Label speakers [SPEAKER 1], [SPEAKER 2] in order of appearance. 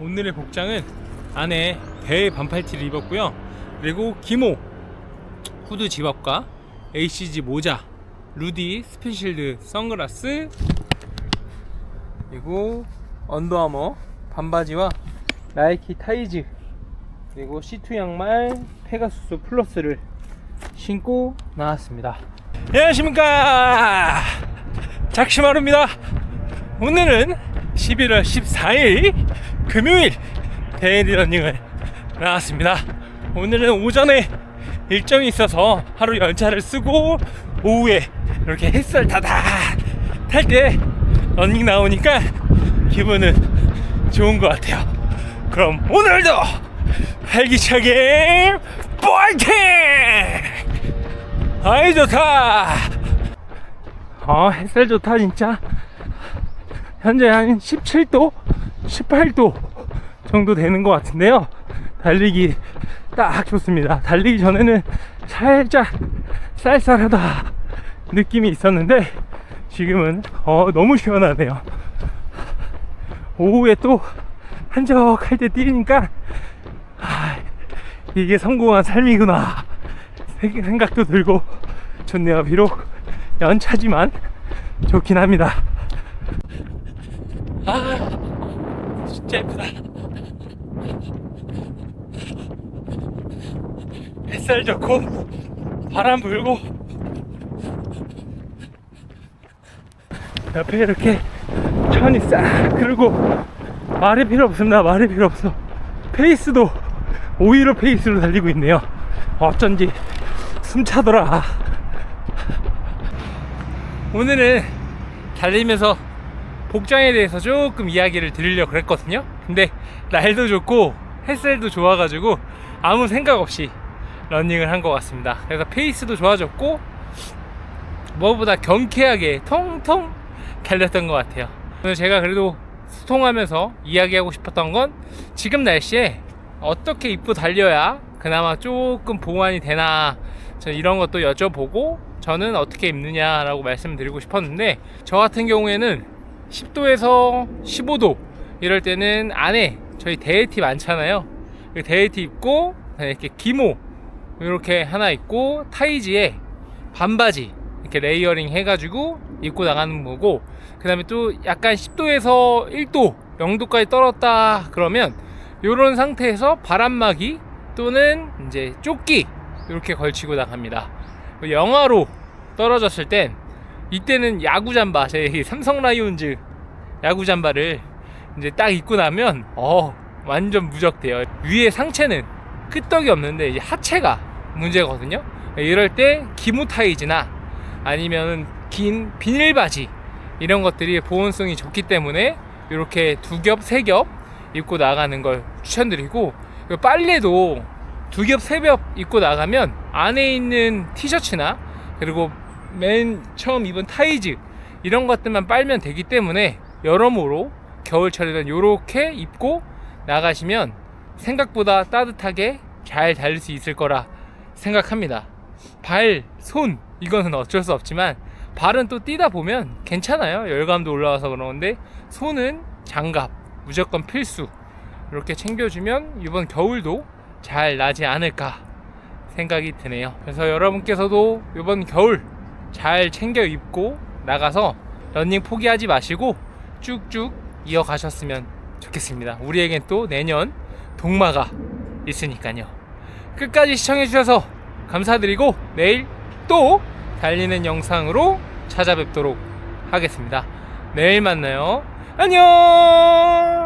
[SPEAKER 1] 오늘의 복장은 안에 배 반팔티를 입었고요. 그리고 기모 후드 집업과 HG 모자, 루디 스페셜드 선글라스 그리고 언더아머 반바지와 나이키 타이즈 그리고 C2 양말 페가수스 플러스를 신고 나왔습니다. 안녕하십니까 작시마루입니다. 오늘은 11월 14일 금요일 데일리 러닝을 나왔습니다. 오늘은 오전에 일정이 있어서 하루 연차를 쓰고 오후에 이렇게 햇살 다다 탈 때 러닝 나오니까 기분은 좋은 것 같아요. 그럼 오늘도 활기차게 파이팅! 아이 좋다. 아 햇살 좋다 진짜. 현재 한 17도, 18도 정도 되는 것 같은데요. 달리기 딱 좋습니다. 달리기 전에는 살짝 쌀쌀하다 느낌이 있었는데 지금은 어, 너무 시원하네요. 오후에 또 한적할 때 뛰니까 아, 이게 성공한 삶이구나 생- 생각도 들고 좋네요. 비록 연차지만 좋긴 합니다. 아 진짜 예쁘다. 햇살 좋고 바람 불고 옆에 이렇게 천이 싹 그리고 말이 필요 없습니다. 말이 필요 없어. 페이스도 오히려 페이스로 달리고 있네요. 어쩐지 숨차더라. 오늘은 달리면서 복장에 대해서 조금 이야기를 드리려고 그랬거든요. 근데 날도 좋고 햇살도 좋아가지고 아무 생각 없이 러닝을 한 것 같습니다. 그래서 페이스도 좋아졌고 무엇보다 경쾌하게 통통 달렸던 것 같아요. 오늘 제가 그래도 소통하면서 이야기하고 싶었던 건 지금 날씨에 어떻게 입고 달려야 그나마 조금 보완이 되나 저 이런 것도 여쭤보고 저는 어떻게 입느냐라고 말씀드리고 싶었는데 저 같은 경우에는 10도에서 15도 이럴 때는 안에 저희 대회티 많잖아요. 그 대회티 입고 이렇게 기모 이렇게 하나 입고 타이즈에 반바지 이렇게 레이어링 해가지고 입고 나가는 거고 그 다음에 또 약간 10도에서 1도 0도까지 떨었다 그러면 이런 상태에서 바람막이 또는 이제 조끼 이렇게 걸치고 나갑니다. 영하로 떨어졌을 땐 이때는 야구 잠바 제 삼성 라이온즈 야구 잠바를 이제 딱 입고 나면 어 완전 무적돼요. 위에 상체는 끄떡이 없는데 이제 하체가 문제거든요. 이럴 때 기무 타이즈나 아니면 긴 비닐 바지 이런 것들이 보온성이 좋기 때문에 이렇게 두 겹, 세 겹 입고 나가는 걸 추천드리고 그 빨래도 두 겹, 세 겹 입고 나가면 안에 있는 티셔츠나 그리고 맨 처음 입은 타이즈 이런 것들만 빨면 되기 때문에 여러모로 겨울철에는 이렇게 입고 나가시면 생각보다 따뜻하게 잘 달릴 수 있을 거라 생각합니다. 발, 손 이거는 어쩔 수 없지만 발은 또 뛰다 보면 괜찮아요. 열감도 올라와서 그러는데 손은 장갑 무조건 필수. 이렇게 챙겨주면 이번 겨울도 잘 나지 않을까 생각이 드네요. 그래서 여러분께서도 이번 겨울 잘 챙겨 입고 나가서 러닝 포기하지 마시고 쭉쭉 이어가셨으면 좋겠습니다. 우리에겐 또 내년 동마가 있으니까요. 끝까지 시청해주셔서 감사드리고 내일 또 달리는 영상으로 찾아뵙도록 하겠습니다. 내일 만나요. 안녕!